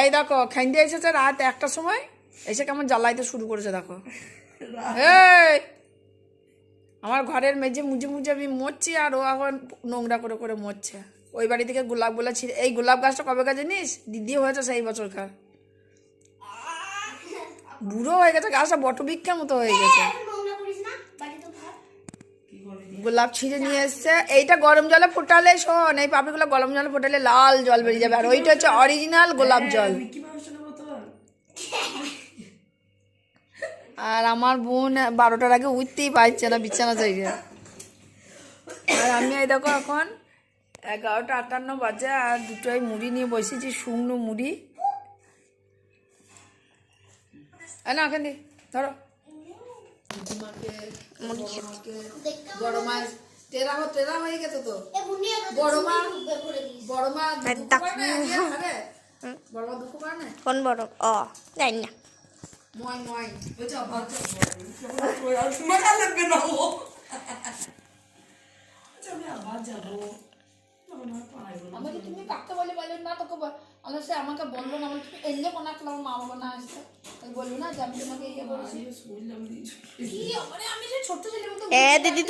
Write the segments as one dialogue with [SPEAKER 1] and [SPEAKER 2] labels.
[SPEAKER 1] এই দেখো খাইন্দে এসেছে রাত একটার সময়। এসে কেমন জ্বালাইতে শুরু করেছে দেখো। এই! আমার ঘরের মেঝে মুজে মুজে আমি মরছি আর ও এখন নোংরা করে করে মরছে। ওই বাড়ি থেকে গোলাপ গোলা ছিঁড়ে এই গোলাপ গাছটা কবে গাছ জানিস? দিদি হয়েছে সেই বছরকার বুড়ো হয়ে গেছে গাছটা বটবৃক্ষের মতো হয়ে গেছে
[SPEAKER 2] নোংরা করিস না বাড়িতে ভাত
[SPEAKER 1] গোলাপ ছিঁড়ে নিয়ে এসছে। এইটা গরম জলে ফোটালে শোন এই পাপড়িগুলো গরম জলে ফোটালে লাল জল বেরিয়ে যাবে। আর ওইটা হচ্ছে অরিজিনাল গোলাপ জল। আর আমার বোন বারোটার আগে উঠতেই পারছে না বিছানা চাইছে আর আমি এই দেখো এখন এগারোটা আটান্ন বাজে আর দুটোই মুড়ি নিয়ে বসেছি শুকনো মুড়ি। না ওখান দিয়ে ধরো। বড় মাছ টেরা টেরা হয়ে গেছে তো।
[SPEAKER 2] এ বুনিয়া
[SPEAKER 1] বড় মা বড় মা দুঃখ করে না মা
[SPEAKER 3] ও না?
[SPEAKER 1] ময় ময়। আমাকে তুমি কাকতে বলে বলে? না তোকে বল- আমার সে আমাকে বলল না বলে তুমি এলে কোনা আমার মা বাবা না আসছে তাই বলল না যে আমি তোমাকে ইয়ে করেছি। কি? মানে আমি যে ছোট্ট ছেলে মতো
[SPEAKER 3] এ দিদি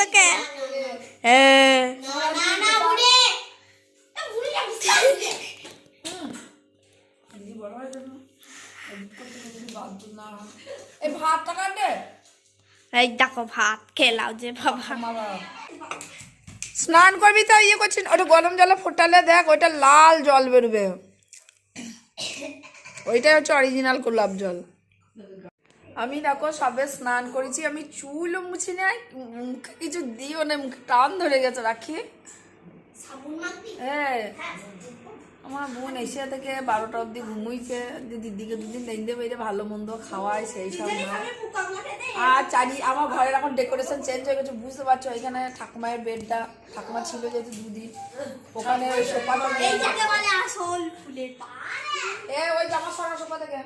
[SPEAKER 3] তোকে? হ্যাঁ
[SPEAKER 2] না না না বুড়ি এ। বুড়ি লাগছে
[SPEAKER 1] দিদি বড় হয়ে যাবে এই ভাতটা কাটে?
[SPEAKER 3] এই দেখো ভাত খেলাও যে বাবা।
[SPEAKER 1] স্নান করবি তো ইয়ে করছিস ওটা গরম জলে ফোটালে দেখ ওইটা লাল জল বেরোবে। ওইটাই হচ্ছে অরিজিনাল গোলাপ জল। আমি দেখো সবে স্নান করেছি আমি চুলও মুছি নাই মুখে কিছু দিও না মুখে টান ধরে গেছে রাখি। হ্যাঁ।
[SPEAKER 2] হ্যাঁ
[SPEAKER 1] আমার বোন এশিয়া থেকে বারোটা অবধি ঘুমুইছে। যে দিদিকে দুদিন দিন দেবে এটা ভালো মন্দ খাওয়ায় সেই সব আর চারি আমার ঘরের এখন ডেকোরেশন চেঞ্জ হয়ে গেছে বুঝতে পারছ এখানে ঠাকুমায়ের বেডটা ঠাকুমা ছিল যেহেতু দুদিন ওখানে ওই সোফাটা
[SPEAKER 2] ফুলের
[SPEAKER 1] এ ওই জামা সরা সোফা থেকে।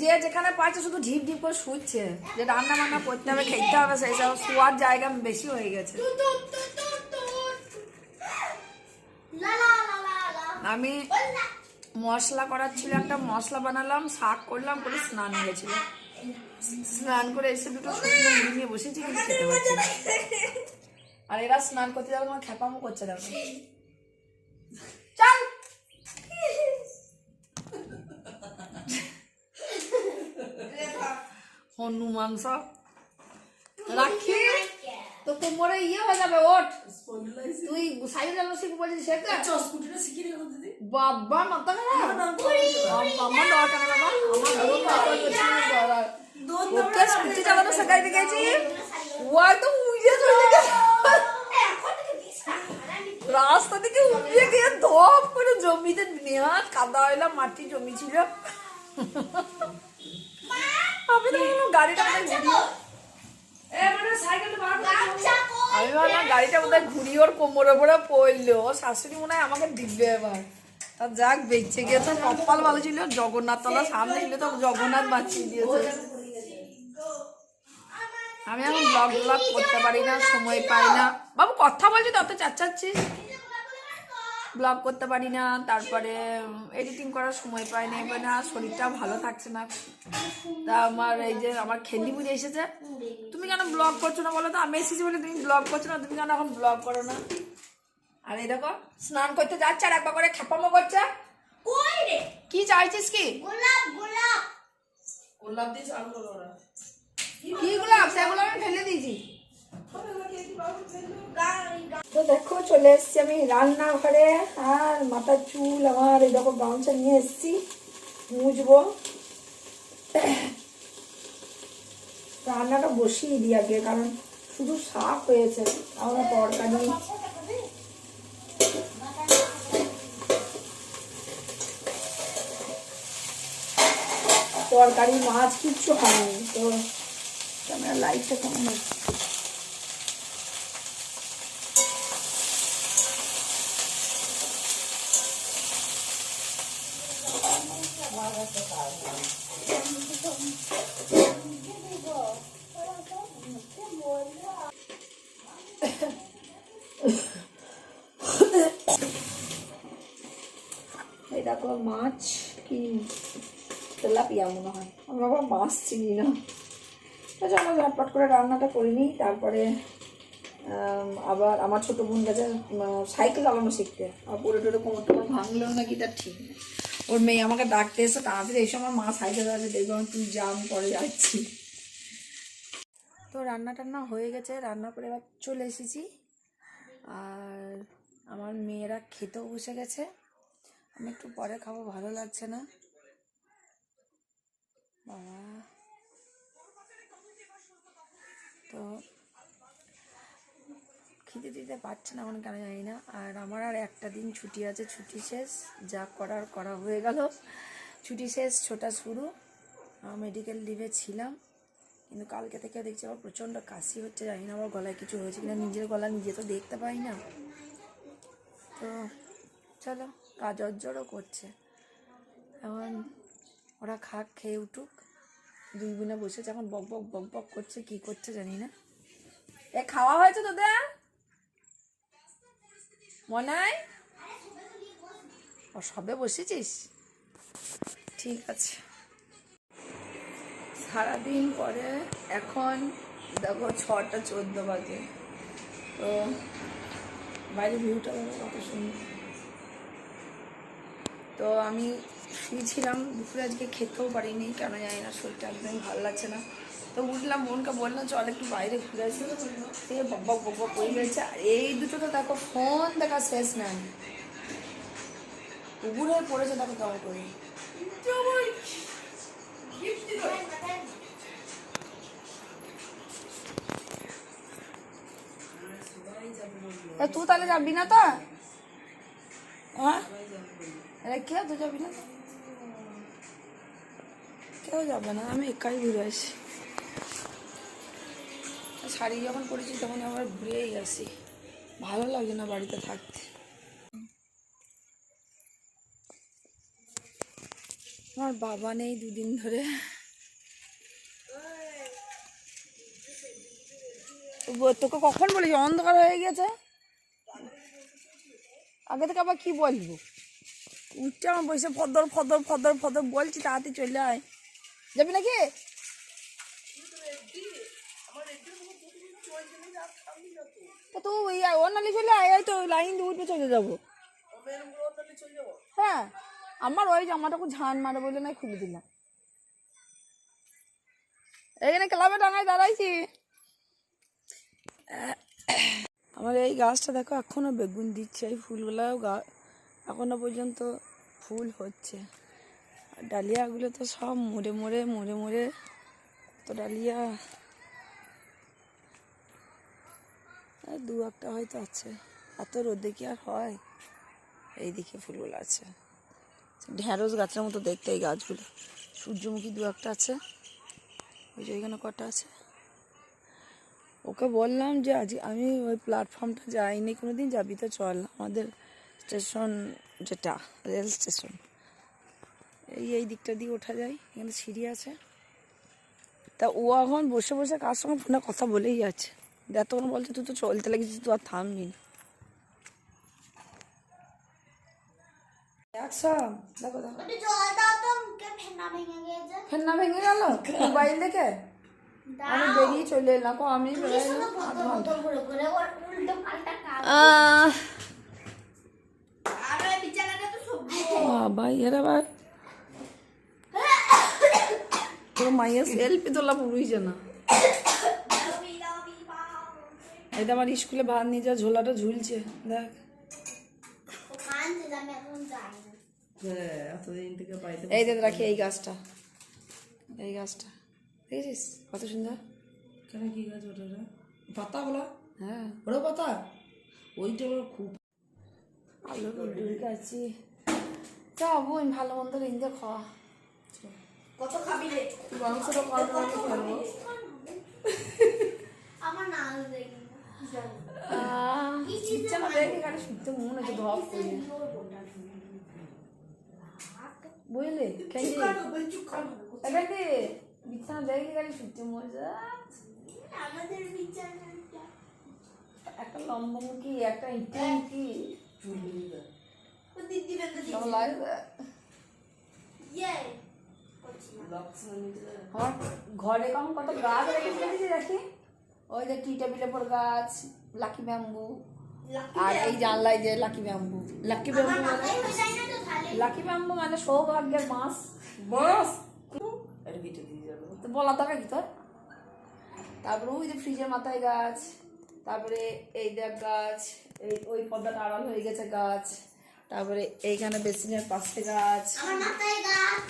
[SPEAKER 1] যে যেখানে পাচ্ছে শুধু ঢিপ ঢিপ করে শুচ্ছে। যে রান্না বান্না করতে হবে খেতে হবে সেই সব শোয়ার জায়গা বেশি হয়ে গেছে। আমি মশলা করার ছিল একটা মশলা বানালাম, শাক করলাম, করে স্নান গেছিল স্নান করে এসে দুটো মুড়ি নিয়ে বসেছি খেতে পারছি না। আর এরা স্নান করতে যাবে, তোমার খেপামো করছে দেখো। হনুমান সব। রাখি। তো কোমরে ইয়ে হয়ে যাবে ওঠ তুই সাইকেল বলছিস শেখা বাবা মাথা খারাপ আমার দরকার নেই বাবা আমার বোন মাথা করছে ওকে স্কুটি চালানো শেখাইতে গেছি ও একদম উড়িয়ে চলে গেছে রাস্তা থেকে উড়িয়ে গিয়ে ধপ করে জমিতে নেহাত কাদা হইলাম মাটি জমি ছিল আমি তো গাড়িটা ঘুরিয়ে আমি ভাবলাম গাড়িটা বোধহয় ঘুরি ওর কোমরে ওপরে পড়ল। ও শাশুড়ি মনে হয় আমাকে দিবে এবার। তা যাক বেঁচে গিয়ে তো কপাল ভালো ছিল। জগন্নাথ তলা সামনে ছিল তো জগন্নাথ বাঁচিয়ে দিয়েছে। আমি এখন ব্লগ ব্লগ করতে পারি না সময় পাই না। বাবু কথা বলছি তত চাচ্চাচ্ছিস? ব্লগ করতে পারি না তারপরে এডিটিং করার সময় পাই না এবার না শরীরটা ভালো থাকছে না। তা আমার এই যে আমার খেন্দি বুঝে এসেছে। তুমি কেন ব্লগ করছ না বলো তো? আমি এসেছি বলে তুমি ব্লগ করছ না তুমি কেন এখন ব্লগ করো না? আর এই দেখো স্নান করতে যাচ্ছে আর একবার করে খেপামো করছে।
[SPEAKER 2] কই রে?
[SPEAKER 1] কি চাইছিস কি?
[SPEAKER 2] গোলাপ গোলাপ।
[SPEAKER 1] কি গোলাপ? সেগুলো আমি ফেলে দিয়েছি। চলে এসেছি আমি রান্নাঘরে। আর মাথার চুল আমার, এই দেখো, গামছা নিয়ে এসেছি। মুছবো। রান্নাটা বসিয়ে দিই আগে, কারণ শুধু শাক হয়েছে আমার তরকারি। তরকারি, মাছ কিচ্ছু হয়নি। তো ক্যামেরা লাইটটা কেমন হচ্ছে এই দেখো মাছ কি তেলাপিয়া মনে হয়। আমি বাবা মাছ চিনি না। তো চলো ঝটপট করে রান্নাটা করে নিই, তারপরে আবার আমার ছোটো বোন গেছে সাইকেল চালানো শিখতে। আর পুরো টোটো কোমর টোমর ভাঙলো নাকি তার ঠিক নেই ওর মেয়ে আমাকে ডাকতে এসে তাড়াতাড়ি এই সময় মা সাইকেল আছে দেখব তুই আমি পরে যাচ্ছি। তো রান্না টান্না হয়ে গেছে রান্না করে এবার চলে এসেছি। আর আমার মেয়েরা খেতেও বসে গেছে। আমি একটু পরে খাব, ভালো লাগছে না। বাবা। তো খিদে দিতে পারছে না এখন কেন জানি না। আর আমার আর একটা দিন ছুটি আছে, ছুটি শেষ, যা করার করা হয়ে গেল। ছুটি শেষ, ছোটা শুরু। মেডিকেল লিভে ছিলাম, কিন্তু কালকে থেকে দেখছি আমার প্রচণ্ড কাশি হচ্ছে, জানি না আমার গলায় কিছু হয়েছে কিনা, নিজের গলা নিজে তো দেখতে পাই না। তো চলো, কাজ অজ্জরও করছে। এখন ওরা খাক, খেয়ে উঠুক। দুই বোনে বসেছে এখন বক বক বক বক করছে, কি করছে জানি না। এ, খাওয়া হয়েছে তোদের? মনাই? ও, সবে বসেছিস? ঠিক আছে। সারাদিন পরে এখন দেখো ছটা চোদ্দ বাজে। তো বাইরে ভিউটা কত সুন্দর। তো আমি শুয়েছিলাম, দুপুরে আজকে খেতেও পারিনি, কেন জানি না, শরীরটা একদমই ভালো লাগছে না। তো উঠলাম বোনকে বললাম, চল একটু বাইরে ঘুরে আসি। সে বক বক বক করে গেছে, আর এই দুটো তো দেখো, ফোন দেখা শেষ নাই। উগুর হয়ে পড়েছে, দেখো কেমন করে। তুই তাহলে যাবি না তো? হ্যাঁ? আরে কেউ তো যাবি না কেউ যাবে না, আমি একাই ঘুরে আসি। শাড়ি যখন পরেছি তখন আবার ঘুরেই আসি। ভালো লাগে না বাড়িতে থাকতে। আমার বাবা নেই দুদিন ধরে। তোকে কখন বলেছি? অন্ধকার হয়ে গেছে? আগে থেকে আবার কি বলব? উঠছে আমার বসে, ফদর ফদর ফদর ফদর, বলছি, তাড়াতাড়ি চলে আয়। যাবি নাকি? তা ওই অনালি চলে আয় তো লাইন উঠবে চলে যাব। হ্যাঁ আমার ওই জামাটাকে ঝান মারে বলে না খুলে দিলাম। এখানে ক্লাবে টাঙায় দাঁড়াইছি। আমার এই গাছটা দেখো, এখনও বেগুন দিচ্ছে, এই ফুলগুলাও গা এখনও পর্যন্ত ফুল হচ্ছে। ডালিয়াগুলো তো সব মরে মরে মরে মরে তো ডালিয়া দু একটা হয়তো আছে। এত রোদে কি আর হয়? এই দিকে ফুলগুলো আছে। ঢ্যাঁড়স গাছের মতো দেখতে এই গাছগুলো। সূর্যমুখী দু একটা আছে। ওই যে ওইখানে কটা আছে। ওকে বললাম যে আজ আমি ওই প্ল্যাটফর্মটা যাইনি কোনো দিন যাবি তো চল আমাদের স্টেশন যেটা রেল স্টেশন এই এই দিকটা দিয়ে ওঠা যায়। এখানে সিঁড়ি আছে। তা ও এখন বসে বসে কার সঙ্গে ফোনে কথা বলেই যাচ্ছে। দেখ তখন বলছে তুই তো চলতে লেগেছিস তুই আর থামবি না। একশো দেখো দেখো।
[SPEAKER 2] একটু জল দাও তো মুখে ফেনা ভেঙে
[SPEAKER 1] গেল? মোবাইল দেখে? আমি বেরিয়ে চলে এলাম। কো আমি চলে এলাম আধ ঘণ্টা
[SPEAKER 2] ঘুরে ঘুরে ওর উল্টো পাল্টা কাজ
[SPEAKER 3] আহ,
[SPEAKER 2] আর ওই বিছানাটা তো সবজি
[SPEAKER 1] বাবা এর আবার তোর মাইয়া সেলফি তোলা পুরুই না এটা আমার স্কুলে ভাত নিয়ে যা ঝোলাটা ঝুলছে দেখ।
[SPEAKER 2] না
[SPEAKER 1] এই দেখ রাখি এই গাছটা। এই গাছটা। দেখেছিস? কত সুন্দর।
[SPEAKER 4] কেন কি গাছ ওটা পাতা বলা?
[SPEAKER 1] হ্যাঁ।
[SPEAKER 4] ওটা পাতা? ওইটা আবার খুব
[SPEAKER 1] আলু গাছি। যা বোন ভালো মন্দ রিন্দে খাওয়া
[SPEAKER 2] কত খাবি রে?
[SPEAKER 1] মাংসটা কম আমি খাব
[SPEAKER 2] আমার না
[SPEAKER 1] মনে বুঝলি? বিছানা দেখে গাড়ি শুনতে মজা
[SPEAKER 2] আমাদের
[SPEAKER 1] একটা লম্বা মুখী একটা ইটে মুখী।
[SPEAKER 2] দিদি
[SPEAKER 1] লাগবে
[SPEAKER 2] ইয়ে
[SPEAKER 1] আমার ঘরে কেমন কত গাছ রেখেছি দেখি? ওই যে টি টেবিলের পর গাছ লাকি ব্যাম্বু। আর এই জানলায় যে লাকি ব্যাম্বু। লাকি ব্যাম্বু মানে লাকি ব্যাম্বু মানে সৌভাগ্যের মাস। বাস। তো বলা দরকার কি তোর? তারপরে ওই যে ফ্রিজের মাথায় গাছ তারপরে এই দেখ গাছ এই ওই পর্দাটা আড়াল হয়ে গেছে গাছ তারপরে এইখানে বেসিনের পাশে গাছ।
[SPEAKER 2] আমার মাথায় গাছ।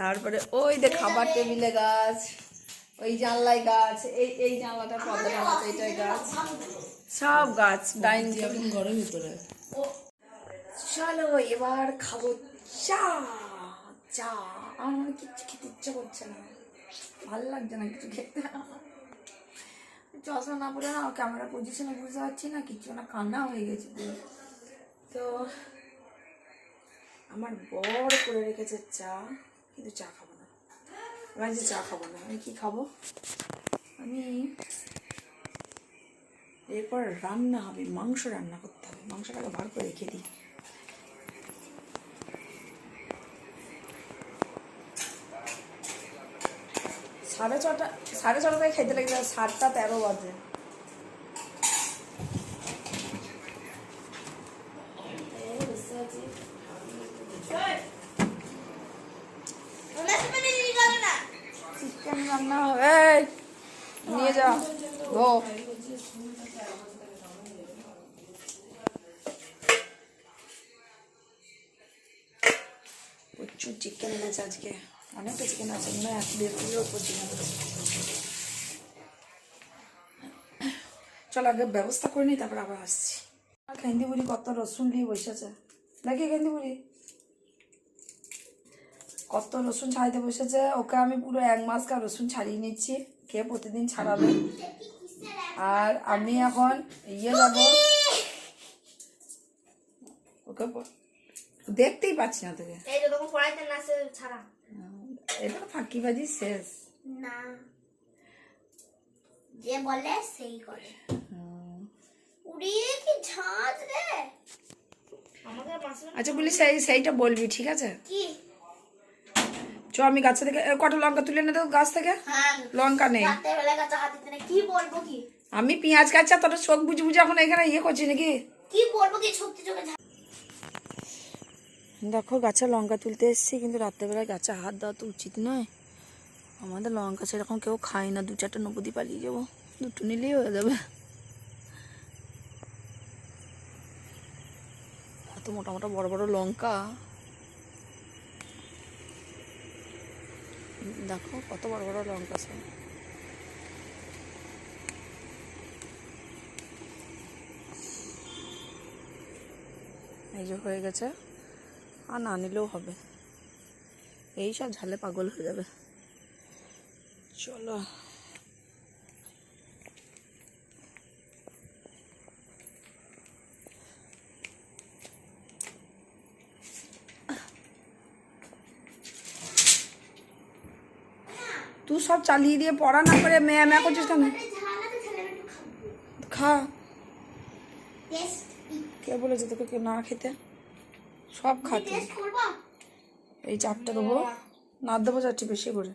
[SPEAKER 1] তারপরে ওই যে খাবার টেবিলে গাছ ওই জানলায় গাছ এই এই জানলাটা পর্দাটা গাছ এইটাই গাছ। সব গাছ ডাইনিং
[SPEAKER 4] এখন ঘরের ভিতরে।
[SPEAKER 1] চলো এবার খাব চা। চা আমার কিচ্ছু খেতে ইচ্ছা করছে না। ভালো লাগছে না কিছু খেতে। চশমা না পড়ে না ক্যামেরা পজিশনে বুঝতে পারছি না কিছু না কান্না হয়ে গেছে তো। আমার বড় করে রেখেছে চা। কিন্তু চা খাব না। আমি যে চা খাব না, আমি কি খাব? আমি এরপর রান্না হবে, মাংস রান্না করতে হবে। মাংসটাকে বার করে রেখে দিই। সাড়ে ছটা, সাড়ে ছটায় খেতে লেগে যাবে সাতটা তেরো বাজে এই বসে আছি।
[SPEAKER 2] ওনার সাথে দিদি গেল না
[SPEAKER 1] চিকেন রান্না হবে এই, নিয়ে যা ও প্রচুর চিকেন এনেছে আজকে। অনেকটা চিকেন আছে, মনে হয় এক দেড় কিলোর উপর চিকেন চল, আগে ব্যবস্থা করে নিই, তারপর আবার আসছি। খেন্দি বুড়ি কত রসুন দিয়ে বসেছে দেখি খেন্দি বুড়ি কত রসুন ছাড়াইতে বসেছে। ওকে আমি পুরো এক মাস কার রসুন ছাড়িয়ে নিচ্ছি। কে প্রতিদিন ছাড়াবে? আর আমি এখন ইয়ে যাব। ওকে দেখতেই পাচ্ছি না তোকে।
[SPEAKER 2] এই তো তখন পড়াইতে না সে ছাড়া।
[SPEAKER 1] এটা তো ফাঁকিবাজি শেষ।
[SPEAKER 2] না। যে বলে সেই করে। উড়িয়ে কি ঝাঁজ রে?
[SPEAKER 1] আচ্ছা বলি সেই সেইটা বলবি ঠিক আছে?
[SPEAKER 2] কি?
[SPEAKER 1] চ আমি গাছ থেকে কটা লঙ্কা তুলে দেবো গাছ থেকে?
[SPEAKER 2] হ্যাঁ।
[SPEAKER 1] লঙ্কা নেই।
[SPEAKER 2] কি বলব কি?
[SPEAKER 1] আমি পেঁয়াজ কাটছি তোর চোখ বুঝে বুঝে এখন এখানে ইয়ে করছি নাকি?
[SPEAKER 2] কি বলব কি? সত্যি চোখে ঝাঁজ
[SPEAKER 1] দেখো, গাছে লঙ্কা তুলতে এসেছি, কিন্তু রাত্রেবেলায় গাছে হাত দেওয়া তো উচিত নয়। আমাদের লঙ্কা সেরকম কেউ খায় না, দু চারটে নবদি পালিয়ে যাব, দুটো নিলেই হয়ে যাবে। এত মোটা মোটা বড় বড় লঙ্কা। দেখো, কত বড় বড় লঙ্কা সব। এই যে হয়ে গেছে। আর না নিলেও হবে। এই সব ঝালে পাগল হয়ে যাবে। চলো। তুই সব চালিয়ে দিয়ে পড়া না করে মেয়া মেয়া করছিস কেন? খা। কে বলেছে তোকে কেউ না খেতে? সব খাতে এই চারটে দেবো। না দেবো চারটে বেশি করে।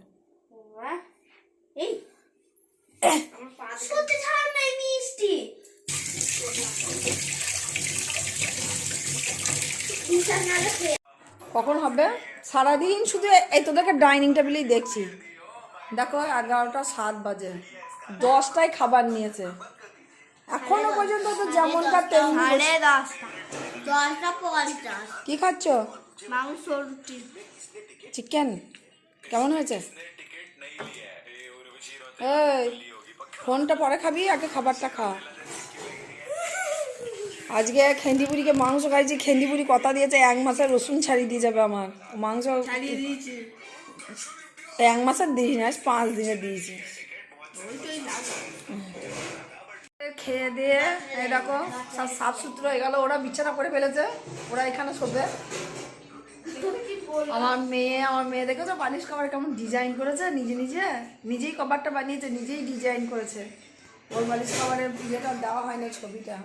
[SPEAKER 1] কখন হবে? সারাদিন শুধু এই তোদেরকে ডাইনিং টেবিলেই দেখছি। দেখো এগারোটা সাত বাজে। দশটায় খাবার নিয়েছে। এখনও পর্যন্ত তো যেমনকার তেমনি
[SPEAKER 3] সাড়ে দশটা।
[SPEAKER 2] দশটা পঞ্চাশ।
[SPEAKER 1] কি খাচ্ছ?
[SPEAKER 3] মাংস রুটি।
[SPEAKER 1] চিকেন? কেমন হয়েছে? এই ফোনটা পরে খাবি আগে খাবারটা খা। আজকে খেন্দিপুরিকে মাংস খাইছি খেন্দিপুরি কথা দিয়েছে এক মাসের রসুন ছাড়িয়ে দিয়ে যাবে আমার। মাংস এক মাসের দিস না পাঁচ দিনে দিয়েছি। খেয়ে দিয়ে দেখো, সব সাফ সুতরো হয়ে গেল, ওরা বিছানা করে ফেলেছে, ওরা এখানে শোবে। আমার মেয়ে আমার মেয়ে দেখেছ? বালিশ কভার কেমন ডিজাইন করেছে, নিজে নিজে? নিজেই কভারটা বানিয়েছে, নিজেই ডিজাইন করেছে। ওর বালিশ কভারের ইয়েটা দেওয়া হয়নি ছবিটা।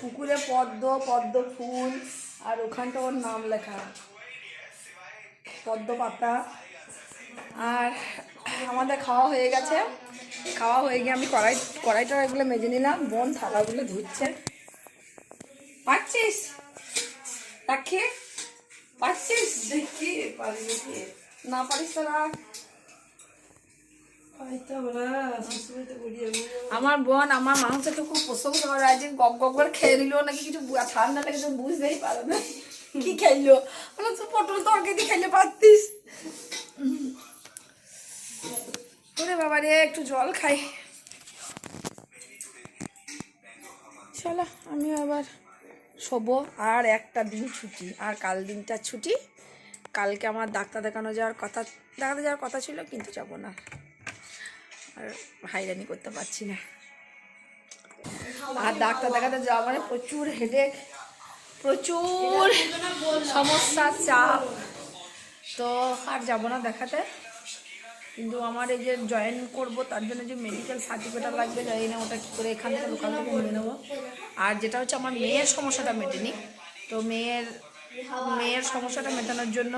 [SPEAKER 1] পুকুরে পদ্ম পদ্ম ফুল, আর ওখানটা ওর নাম লেখা। পদ্ম পাতা। আর আমাদের খাওয়া হয়ে গেছে। খাওয়া হয়ে গিয়ে আমি কড়াই কড়াইটা এগুলো মেজে নিলাম। বোন থালাগুলো ধুচ্ছে। পাচ্ছিস রাখি। পাচ্ছিস
[SPEAKER 4] দেখি
[SPEAKER 1] না পারিস তো রাখ।
[SPEAKER 4] পাইতে আমরা
[SPEAKER 1] বোন আমার মাংসকে খুব প্রশংসা করে একদিন গপ গপ করে খেয়ে নিল নাকি কিছু ঠান্ডা লেগে তো বুঝতেই পারো না। কি খাইলো বলে তুই পটল তরকারি খাইলে পারতিস? ওরে বাবা রে, একটু জল খাই। চলো, আমি আবার শোবো, আর একটা দিন ছুটি, আর কাল দিনটা ছুটি। কালকে আমার ডাক্তার দেখানো যাওয়ার কথা, দেখাতে যাওয়ার কথা ছিল, কিন্তু যাব না। আর হাইরানি করতে পারছি না। আর ডাক্তার দেখাতে যাওয়া মানে প্রচুর হেডেক প্রচুর সমস্যা চাপ। তো আর যাব না দেখাতে। কিন্তু আমার এই যে জয়েন করব, তার জন্য যে মেডিকেল সার্টিফিকেট লাগবে, জানি না ওটা কী করে এখান থেকে দোকান থেকে নিয়ে নেব। আর যেটা হচ্ছে আমার মেয়ের সমস্যাটা মেটেনি। তো মেয়ের মেয়ের সমস্যাটা মেটানোর জন্য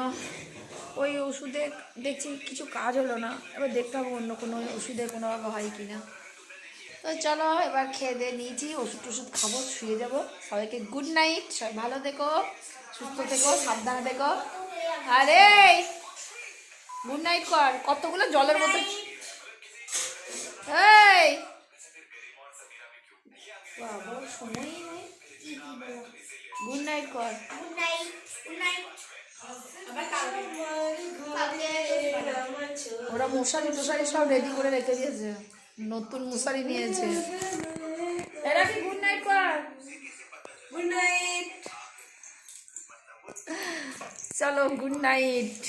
[SPEAKER 1] ওই ওষুধে দেখছি কিছু কাজ হলো না। এবার দেখতে হবে অন্য কোনো ওষুধে কোনোভাবে হয় কি না। তো চলো, এবার খেয়ে দিয়ে নিয়েছি, ওষুধ টষুধ খাব, শুয়ে যাব। সবাইকে গুড নাইট সবাই ভালো থেকো, সুস্থ থেকো, সাবধানে থেকো। আরে! গুড নাইট কর কতগুলো জলের এই! নেই। গুড নাইট কর।
[SPEAKER 2] গুড নাইট গুড নাইট
[SPEAKER 1] ওরা মশারি টশারি সব রেডি করে রেখে দিয়েছে। নতুন মশারি নিয়েছে। এরা কি গুড নাইট কর?
[SPEAKER 4] গুড নাইট
[SPEAKER 1] চলো গুড নাইট